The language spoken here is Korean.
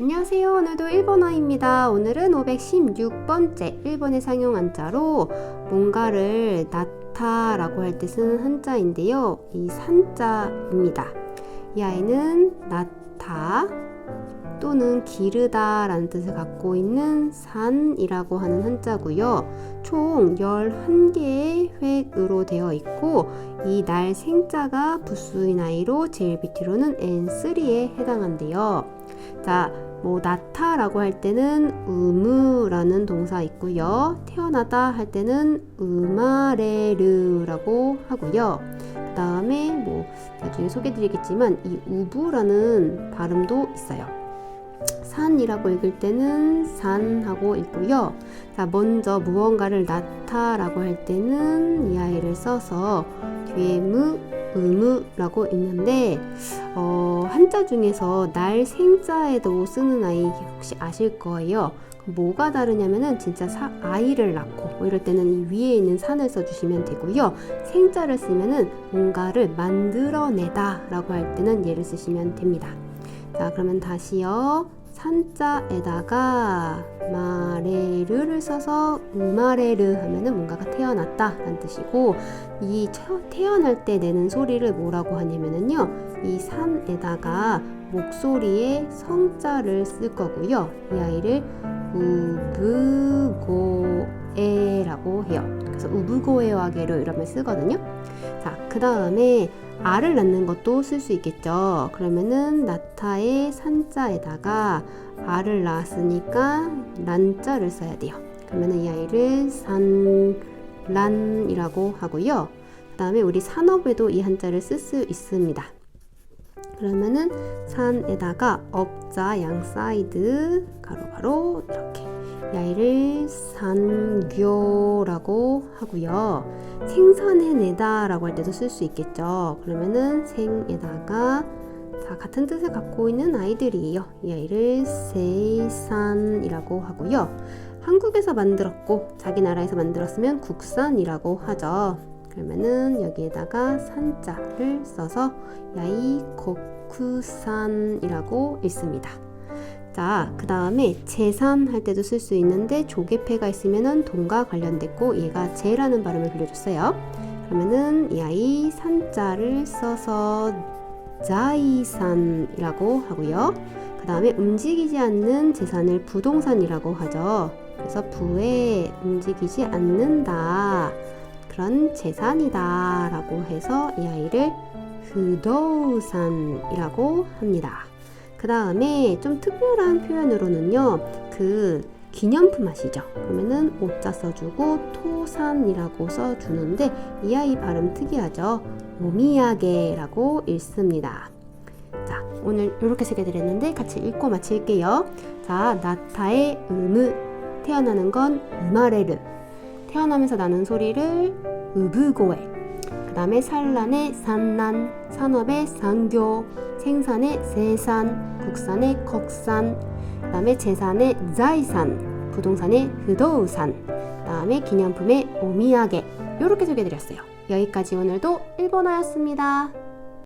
안녕하세요. 오늘도 일본어입니다. 오늘은 516번째 일본의 상용 한자로 뭔가를 낳다라고 할 때 쓰는 한자인데요. 이 산자입니다. 이 아이는 낳다 또는 기르다 라는 뜻을 갖고 있는 산이라고 하는 한자고요. 총 11개의 획으로 되어 있고 이 날 생자가 부수인 아이로 밑으로는 N3에 해당한대요. 자, 뭐 낳다라고 할 때는 의무라는 동사 있고요. 태어나다 할 때는 의마레르라고 하고요. 그 다음에 뭐 나중에 소개드리겠지만 이 우부라는 발음도 있어요. 산이라고 읽을 때는 산하고 읽고요. 자, 먼저 무언가를 낳다라고 할 때는 이 아이를 써서 뒤에 무, 의무라고 읽는데 어, 한자 중에서 날 생자에도 쓰는 아이 혹시 아실 거예요. 뭐가 다르냐면은 진짜 사, 아이를 낳고 뭐 이럴 때는 이 위에 있는 산을 써주시면 되고요. 생자를 쓰면은 뭔가를 만들어내다 라고 할 때는 얘를 쓰시면 됩니다. 자 그러면 다시요. 산자에다가 마레르를 써서 우마레르 하면은 뭔가가 태어났다 라는 뜻이고 이 태어날 때 내는 소리를 뭐라고 하냐면은요 이 산에다가 목소리에 성자를 쓸 거고요. 이 아이를 우브고에라고 해요. 그래서 우브고에와게로 이러면 쓰거든요. 자그 다음에 알을 낳는 것도 쓸 수 있겠죠. 그러면은 나타의 산자에다가 알을 낳았으니까 란자를 써야 돼요. 그러면은 이 아이를 산란이라고 하고요. 그 다음에 우리 산업에도 이 한자를 쓸 수 있습니다. 그러면은 산에다가 업자 양 사이드 가로가로 이렇게 이 아이를 산교라고 하고요. 생산해내다 라고 할 때도 쓸 수 있겠죠. 그러면은 생에다가 자, 같은 뜻을 갖고 있는 아이들이에요. 이 아이를 세산이라고 하고요. 한국에서 만들었고 자기 나라에서 만들었으면 국산이라고 하죠. 그러면은 여기에다가 산자를 써서 야이 코쿠산이라고 읽습니다. 자, 그 다음에 재산 할 때도 쓸 수 있는데 조개패가 있으면은 돈과 관련됐고 얘가 재라는 발음을 빌려줬어요. 그러면은 이 아이 산자를 써서 자이산이라고 하고요. 그 다음에 움직이지 않는 재산을 부동산이라고 하죠. 그래서 부에 움직이지 않는다. 그런 재산이다. 라고 해서 이 아이를 흐도산이라고 합니다. 그 다음에 좀 특별한 표현으로는요, 그 기념품 아시죠? 그러면은 오자 써주고 토산이라고 써주는데 이 아이 발음 특이하죠? 오미야게라고 읽습니다. 자, 오늘 이렇게 소개드렸는데 같이 읽고 마칠게요. 자, 나타의 음을 태어나는 건 음아레르 태어나면서 나는 소리를 으브고에 그 다음에 산란의 산란 산업의 상교 생산의 세산 국산의 컥산 그 다음에 재산의 자이산 부동산의 흐도우산 그 다음에 기념품의 오미야게 이렇게 소개드렸어요. 여기까지 오늘도 일본어였습니다.